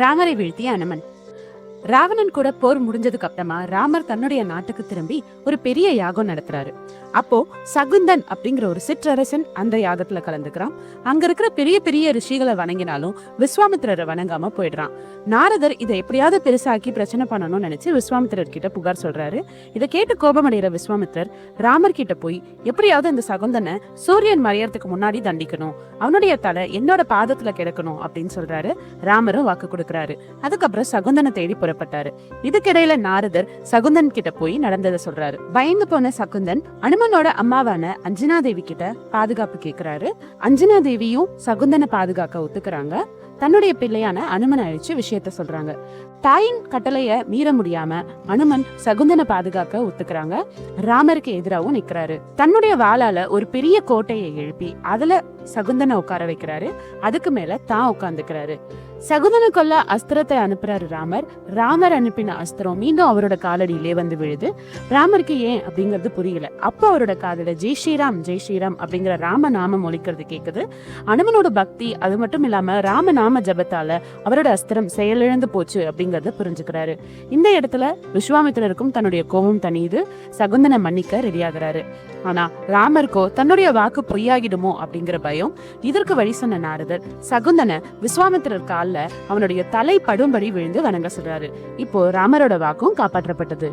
ராமரை வீழ்த்திய அனுமன். ராவணன் கூட போர் முடிஞ்சதுக்கு அப்புறமா ராமர் தன்னுடைய நாட்டுக்கு திரும்பி ஒரு பெரிய யாகம் நடத்துறாரு. அப்போ சகுந்தன் அப்படிங்கிற ஒரு சிற்றரசன் அந்த யாகத்துல கலந்துக்கிறான். அங்க இருக்கிற பெரிய பெரிய ரிஷிகளை வணங்கினாலும் விஸ்வாமித்திரரை வணங்காம போயிடுறான். நாரதர் இதை எப்படியாவது பெருசாக்கி பிரச்சனை பண்ணணும்னு நினைச்சு விஸ்வாமித்திரர் கிட்ட புகார் சொல்றாரு. இதை கேட்டு கோபமடைகிற விஸ்வாமித்திரர் ராமர் கிட்ட போய் எப்படியாவது இந்த சகுந்தனை சூரியன் மறையறதுக்கு முன்னாடி தண்டிக்கணும். அவனுடைய தலை என்னோட பாதத்துல கிடக்கணும் அப்படின்னு சொல்றாரு. ராமரும் வாக்கு கொடுக்கறாரு. அதுக்கப்புறம் சகுந்தனை தேடி புறப்பட்டாரு இதுக்கிடையில நாரதர் சகுந்தன் கிட்ட போய் நடந்ததை சொல்றாரு. பயந்து போன சகுந்தன் அனுமனோட அம்மாவான அஞ்சனா தேவி கிட்ட பாதுகாப்பு கேக்குறாரு. அஞ்சனா தேவியும் சகுந்தனை பாதுகாக்க ஒத்துக்கிறாங்க. தன்னுடைய பிள்ளையான அனுமன் அழிச்சு விஷயத்த சொல்றாங்க. தாயின் கட்டளைய மீற முடியாம அனுமன் சகுந்தனை பாதுகாக்க ஒத்துக்கிறாங்க. ராமருக்கு எதிராகவும் நிக்கிறாரு. தன்னுடைய வாளால ஒரு பெரிய கோட்டையை எழுப்பி அதுல சகுந்தனை உட்கார வைக்கிறாரு. அதுக்கு மேல தான் உட்கார்ந்துக்கிறாரு. சகுந்தனுக்குள்ள அஸ்திரத்தை அனுப்புறாரு ராமர். ராமர் அனுப்பின அஸ்திரம் மீண்டும் அவரோட காலடியிலே வந்து விழுது. ராமருக்கு ஏன் அப்படிங்கிறது புரியல. அப்போ அவரோட காதல ஜெய் ஸ்ரீராம் ஜெய் ஸ்ரீராம் அப்படிங்கிற ராம நாமம் ஒழிக்கிறது கேக்குது. அனுமனோட பக்தி அது மட்டும் இல்லாம ராம நாம ஜபத்தால அவரோட அஸ்திரம் செயலிழந்து போச்சு அப்படிங்கறத புரிஞ்சுக்கிறாரு. இந்த இடத்துல விஸ்வாமித்திரருக்கும் தன்னுடைய கோபம் தனியுது சகுந்தனை மன்னிக்க ரெடியாகிறாரு ஆனா ராமருக்கோ தன்னுடைய வாக்கு பொய்யாகிடுமோ அப்படிங்கிற பயம் இதற்கு வழி சொன்ன நாரதர் சகுந்தனை விஸ்வாமித்திரர் காலில் அவனுடைய தலை படும்படி விழுந்து வணங்க சொல்றாரு. இப்போ ராமரோட வாக்கும் காப்பாற்றப்பட்டது.